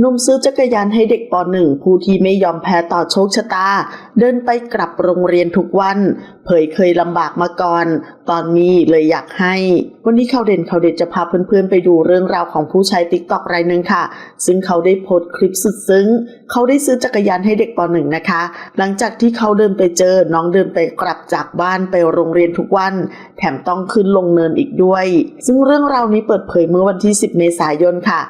หนุ่มซื้อจักรยานให้เด็กป .1 ผู้ที่ไม่ยอมแพ้ต่อโชคชะตา เดินไปกลับโรงเรียนทุกวัน เผยเคยลำบากมาก่อน ตอนนี้เลยอยากให้ วันนี้ข่าวเด่นข่าวเด็ดจะพาเพื่อนๆไปดูเรื่องราวของผู้ใช้ติ๊กต็อกรายหนึ่งค่ะ ซึ่งเขาได้โพสต์คลิปสุดซึ้ง เขาได้ซื้อจักรยานให้เด็กป .1 นะคะ หลังจากที่เขาเดินไปเจอน้องเดินไปกลับจากบ้านไปโรงเรียนทุกวัน แถมต้องขึ้นลงเนินอีกด้วย ซึ่งเรื่องราวนี้เปิดเผยเมื่อวันที่ 10 เมษายนค่ะ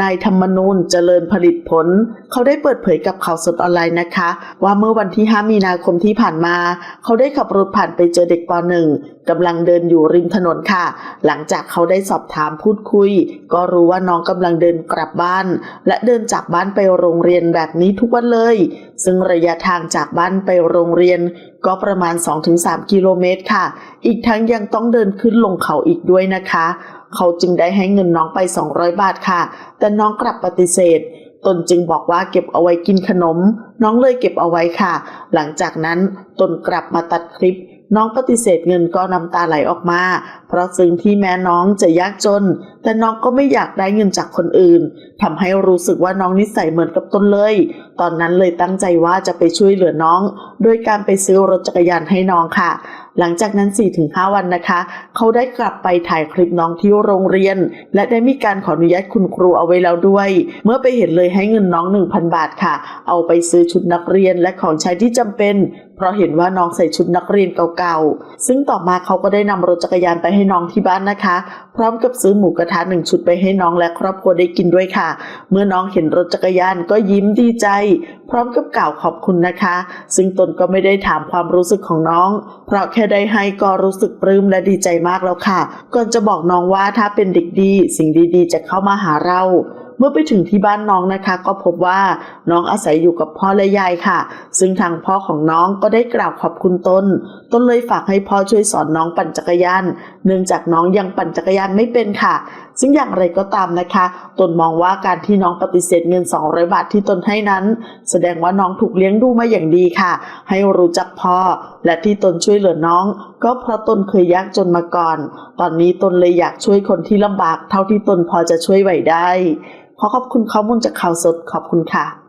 นายธรรมนูญเจริญผลิตผล เขาได้เปิดเผยกับข่าวสดออนไลน์นะคะ ว่าเมื่อวันที่ 5 มีนาคมที่ผ่านมา เขาได้ขับรถผ่านไปเจอเด็กป .1 กำลังเดินอยู่ริมถนนค่ะ หลังจากเขาได้สอบถามพูดคุย ก็รู้ว่าน้องกำลังเดินกลับบ้าน และเดินจากบ้านไปโรงเรียนแบบนี้ทุกวันเลย ซึ่งระยะทางจากบ้านไปโรงเรียน ก็ประมาณ 2-3 กิโลเมตรค่ะ อีกทั้งยังต้องเดินขึ้นลงเขาอีกด้วยนะคะ เขาจึงได้ให้เงินน้องไป 200 บาทค่ะ แต่น้องกลับปฏิเสธ ตนจึงบอกว่าเก็บเอาไว้กินขนม น้องเลยเก็บเอาไว้ค่ะ หลังจากนั้นตนกลับมาตัดคลิป น้องปฏิเสธเงินก็น้ำตาไหลออกมา เพราะซึ้งที่แม้น้องจะยากจน แต่น้องก็ไม่อยากได้เงินจากคนอื่นทำให้รู้สึกว่าน้องนิสัยเหมือนกับตนเลย ตอนนั้นเลยตั้งใจว่าจะไปช่วยเหลือน้อง โดยการไปซื้อรถจักรยานให้น้องค่ะหลังจากนั้น 4-5 วันนะคะ เขาได้กลับไปถ่ายคลิปน้องที่โรงเรียน และได้มีการขออนุญาตคุณครูเอาไว้แล้วด้วย เมื่อไปเห็นเลยให้เงินน้อง 1,000 บาทค่ะ เอาไปซื้อชุดนักเรียนและของใช้ที่จำเป็น เพราะเห็นว่าน้องใส่ชุดนักเรียนเก่าๆ ซึ่งต่อมาเขาก็ได้นำรถจักรยานไปให้น้องที่บ้านนะคะ พร้อมกับซื้อหมูกระทะหนึ่งชุดไปให้น้องและครอบครัวได้กินด้วยค่ะ เมื่อน้องเห็นรถจักรยานก็ยิ้มดีใจ พร้อมกับกล่าวขอบคุณนะคะ ซึ่งตนก็ไม่ได้ถามความรู้สึกของน้อง เพราะแค่ค่ได้ให้ก็รู้สึกปลื้มและดีใจมากแล้วค่ะ ก่อนจะบอกน้องว่าถ้าเป็นเด็กดี สิ่งดีๆ จะเข้ามาหาเราเมื่อไปถึงที่บ้านน้องนะคะ ก็พบว่าน้องอาศัยอยู่กับพ่อและยายค่ะ ซึ่งทางพ่อของน้องก็ได้กล่าวขอบคุณตนตนเลยฝากให้พ่อช่วยสอนน้องปั่นจักรยาน เนื่องจากน้องยังปั่นจักรยานไม่เป็นค่ะซึ่งอย่างไรก็ตามนะคะ ตนมองว่าการที่น้องปฏิเสธเงิน 200 บาทที่ตนให้นั้น แสดงว่าน้องถูกเลี้ยงดูมาอย่างดีค่ะ ให้รู้จักพ่อ และที่ตนช่วยเหลือน้อง ก็เพราะตนเคยยากจนมาก่อน ตอนนี้ตนเลยอยากช่วยคนที่ลำบาก เท่าที่ตนพอจะช่วยไหวได้ ขอขอบคุณข้อมูลจากข่าวสดขอบคุณค่ะ